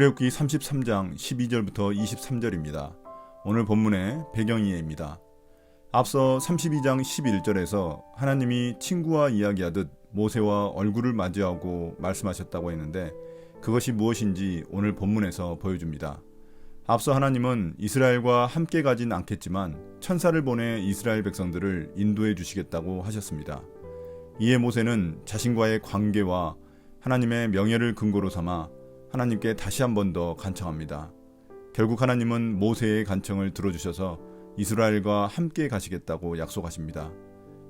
출애굽기 33장 12절부터 23절입니다. 오늘 본문의 배경이에입니다. 앞서 32장 11절에서 하나님이 친구와 이야기하듯 모세와 얼굴을 맞이하고 말씀하셨다고 했는데 그것이 무엇인지 오늘 본문에서 보여줍니다. 앞서 하나님은 이스라엘과 함께 가진 않겠지만 천사를 보내 이스라엘 백성들을 인도해 주시겠다고 하셨습니다. 이에 모세는 자신과의 관계와 하나님의 명예를 근거로 삼아 하나님께 다시 한 번 더 간청합니다. 결국 하나님은 모세의 간청을 들어주셔서 이스라엘과 함께 가시겠다고 약속하십니다.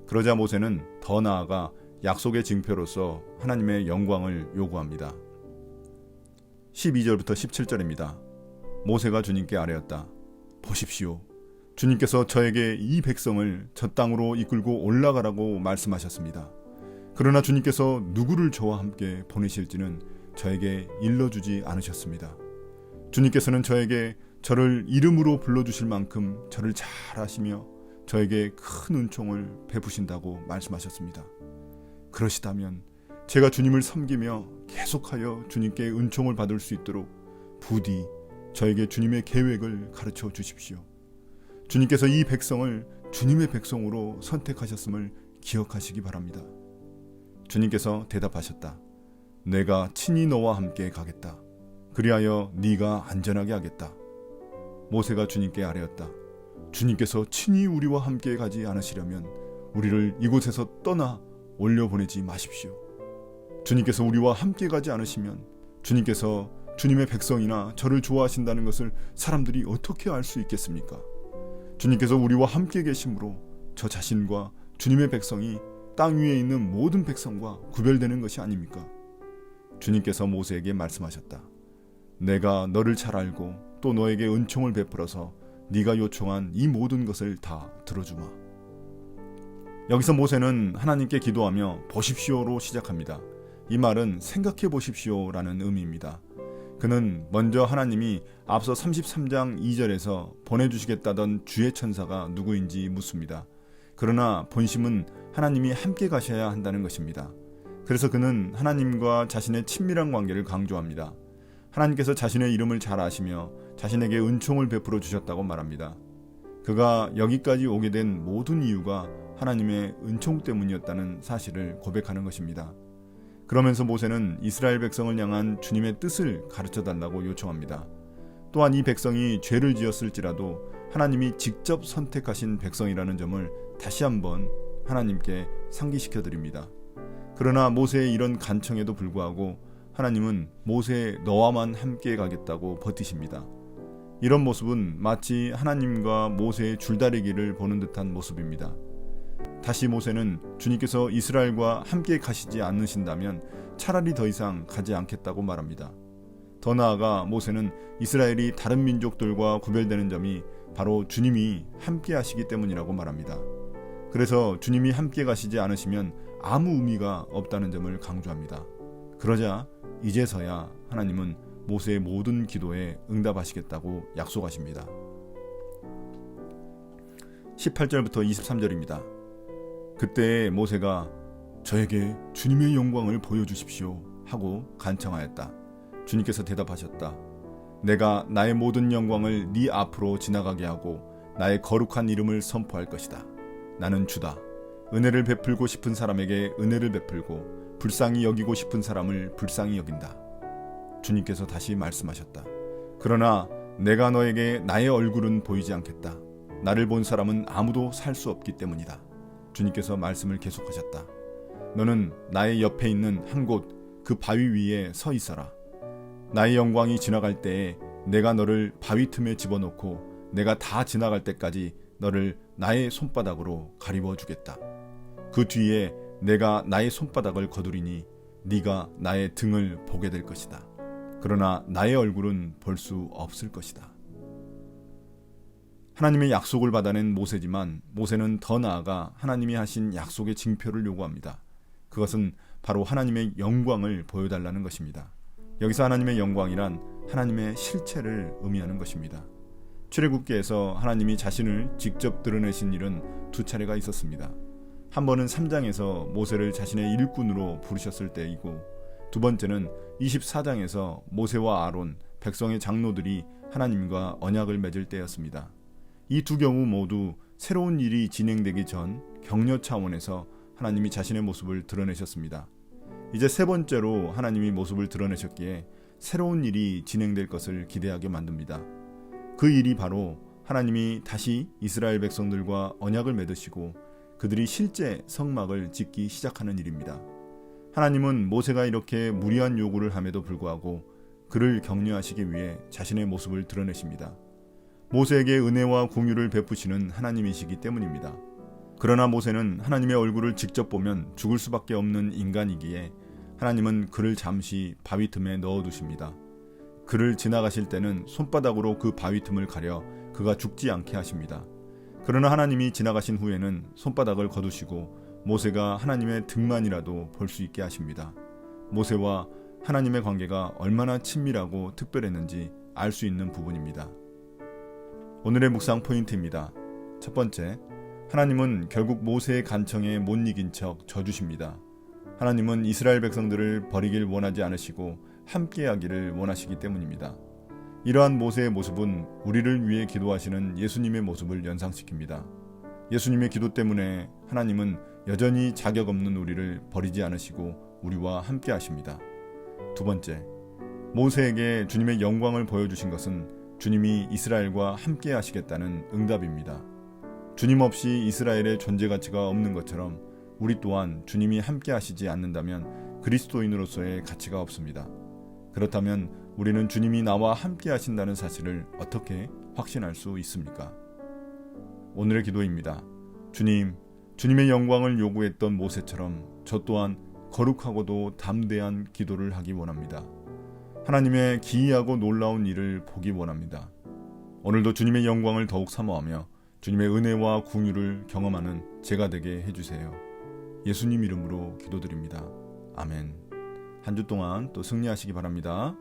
그러자 모세는 더 나아가 약속의 증표로서 하나님의 영광을 요구합니다. 12절부터 17절입니다. 모세가 주님께 아뢰었다. 보십시오. 주님께서 저에게 이 백성을 저 땅으로 이끌고 올라가라고 말씀하셨습니다. 그러나 주님께서 누구를 저와 함께 보내실지는 저에게 일러주지 않으셨습니다. 주님께서는 저에게 저를 이름으로 불러주실 만큼 저를 잘 아시며 저에게 큰 은총을 베푸신다고 말씀하셨습니다. 그러시다면 제가 주님을 섬기며 계속하여 주님께 은총을 받을 수 있도록 부디 저에게 주님의 계획을 가르쳐 주십시오. 주님께서 이 백성을 주님의 백성으로 선택하셨음을 기억하시기 바랍니다. 주님께서 대답하셨다. 내가 친히 너와 함께 가겠다. 그리하여 네가 안전하게 하겠다. 모세가 주님께 아뢰었다. 주님께서 친히 우리와 함께 가지 않으시려면 우리를 이곳에서 떠나 올려 보내지 마십시오. 주님께서 우리와 함께 가지 않으시면 주님께서 주님의 백성이나 저를 좋아하신다는 것을 사람들이 어떻게 알 수 있겠습니까? 주님께서 우리와 함께 계심으로 저 자신과 주님의 백성이 땅 위에 있는 모든 백성과 구별되는 것이 아닙니까? 주님께서 모세에게 말씀하셨다. 내가 너를 잘 알고 또 너에게 은총을 베풀어서 네가 요청한 이 모든 것을 다 들어주마. 여기서 모세는 하나님께 기도하며 보십시오로 시작합니다. 이 말은 생각해 보십시오라는 의미입니다. 그는 먼저 하나님이 앞서 33장 2절에서 보내주시겠다던 주의 천사가 누구인지 묻습니다. 그러나 본심은 하나님이 함께 가셔야 한다는 것입니다. 그래서 그는 하나님과 자신의 친밀한 관계를 강조합니다. 하나님께서 자신의 이름을 잘 아시며 자신에게 은총을 베풀어 주셨다고 말합니다. 그가 여기까지 오게 된 모든 이유가 하나님의 은총 때문이었다는 사실을 고백하는 것입니다. 그러면서 모세는 이스라엘 백성을 향한 주님의 뜻을 가르쳐 달라고 요청합니다. 또한 이 백성이 죄를 지었을지라도 하나님이 직접 선택하신 백성이라는 점을 다시 한번 하나님께 상기시켜 드립니다. 그러나 모세의 이런 간청에도 불구하고 하나님은 모세 너와만 함께 가겠다고 버티십니다. 이런 모습은 마치 하나님과 모세의 줄다리기를 보는 듯한 모습입니다. 다시 모세는 주님께서 이스라엘과 함께 가시지 않으신다면 차라리 더 이상 가지 않겠다고 말합니다. 더 나아가 모세는 이스라엘이 다른 민족들과 구별되는 점이 바로 주님이 함께 하시기 때문이라고 말합니다. 그래서 주님이 함께 가시지 않으시면 아무 의미가 없다는 점을 강조합니다. 그러자 이제서야 하나님은 모세의 모든 기도에 응답하시겠다고 약속하십니다. 18절부터 23절입니다. 그때 모세가 저에게 주님의 영광을 보여주십시오 하고 간청하였다. 주님께서 대답하셨다. 내가 나의 모든 영광을 네 앞으로 지나가게 하고 나의 거룩한 이름을 선포할 것이다. 나는 주다. 은혜를 베풀고 싶은 사람에게 은혜를 베풀고 불쌍히 여기고 싶은 사람을 불쌍히 여긴다. 주님께서 다시 말씀하셨다. 그러나 내가 너에게 나의 얼굴은 보이지 않겠다. 나를 본 사람은 아무도 살 수 없기 때문이다. 주님께서 말씀을 계속하셨다. 너는 나의 옆에 있는 한 곳 그 바위 위에 서 있어라. 나의 영광이 지나갈 때에 내가 너를 바위 틈에 집어넣고 내가 다 지나갈 때까지 너를 나의 손바닥으로 가리워 주겠다. 그 뒤에 내가 나의 손바닥을 거두리니 네가 나의 등을 보게 될 것이다. 그러나 나의 얼굴은 볼 수 없을 것이다. 하나님의 약속을 받아낸 모세지만 모세는 더 나아가 하나님이 하신 약속의 징표를 요구합니다. 그것은 바로 하나님의 영광을 보여달라는 것입니다. 여기서 하나님의 영광이란 하나님의 실체를 의미하는 것입니다. 출애굽기에서 하나님이 자신을 직접 드러내신 일은 두 차례가 있었습니다. 한 번은 3장에서 모세를 자신의 일꾼으로 부르셨을 때이고 두 번째는 24장에서 모세와 아론, 백성의 장로들이 하나님과 언약을 맺을 때였습니다. 이 두 경우 모두 새로운 일이 진행되기 전 격려 차원에서 하나님이 자신의 모습을 드러내셨습니다. 이제 세 번째로 하나님이 모습을 드러내셨기에 새로운 일이 진행될 것을 기대하게 만듭니다. 그 일이 바로 하나님이 다시 이스라엘 백성들과 언약을 맺으시고 그들이 실제 성막을 짓기 시작하는 일입니다. 하나님은 모세가 이렇게 무리한 요구를 함에도 불구하고 그를 격려하시기 위해 자신의 모습을 드러내십니다. 모세에게 은혜와 공유를 베푸시는 하나님이시기 때문입니다. 그러나 모세는 하나님의 얼굴을 직접 보면 죽을 수밖에 없는 인간이기에 하나님은 그를 잠시 바위 틈에 넣어 두십니다. 그를 지나가실 때는 손바닥으로 그 바위 틈을 가려 그가 죽지 않게 하십니다. 그러나 하나님이 지나가신 후에는 손바닥을 거두시고 모세가 하나님의 등만이라도 볼 수 있게 하십니다. 모세와 하나님의 관계가 얼마나 친밀하고 특별했는지 알 수 있는 부분입니다. 오늘의 묵상 포인트입니다. 첫 번째, 하나님은 결국 모세의 간청에 못 이긴 척 져주십니다. 하나님은 이스라엘 백성들을 버리길 원하지 않으시고 함께하기를 원하시기 때문입니다. 이러한 모세의 모습은 우리를 위해 기도하시는 예수님의 모습을 연상시킵니다. 예수님의 기도 때문에 하나님은 여전히 자격 없는 우리를 버리지 않으시고 우리와 함께 하십니다. 두 번째, 모세에게 주님의 영광을 보여주신 것은 주님이 이스라엘과 함께 하시겠다는 응답입니다. 주님 없이 이스라엘의 존재 가치가 없는 것처럼 우리 또한 주님이 함께 하시지 않는다면 그리스도인으로서의 가치가 없습니다. 그렇다면 우리는 주님이 나와 함께 하신다는 사실을 어떻게 확신할 수 있습니까? 오늘의 기도입니다. 주님, 주님의 영광을 요구했던 모세처럼 저 또한 거룩하고도 담대한 기도를 하기 원합니다. 하나님의 기이하고 놀라운 일을 보기 원합니다. 오늘도 주님의 영광을 더욱 사모하며 주님의 은혜와 궁유를 경험하는 제가 되게 해주세요. 예수님 이름으로 기도드립니다. 아멘. 한 주 동안 또 승리하시기 바랍니다.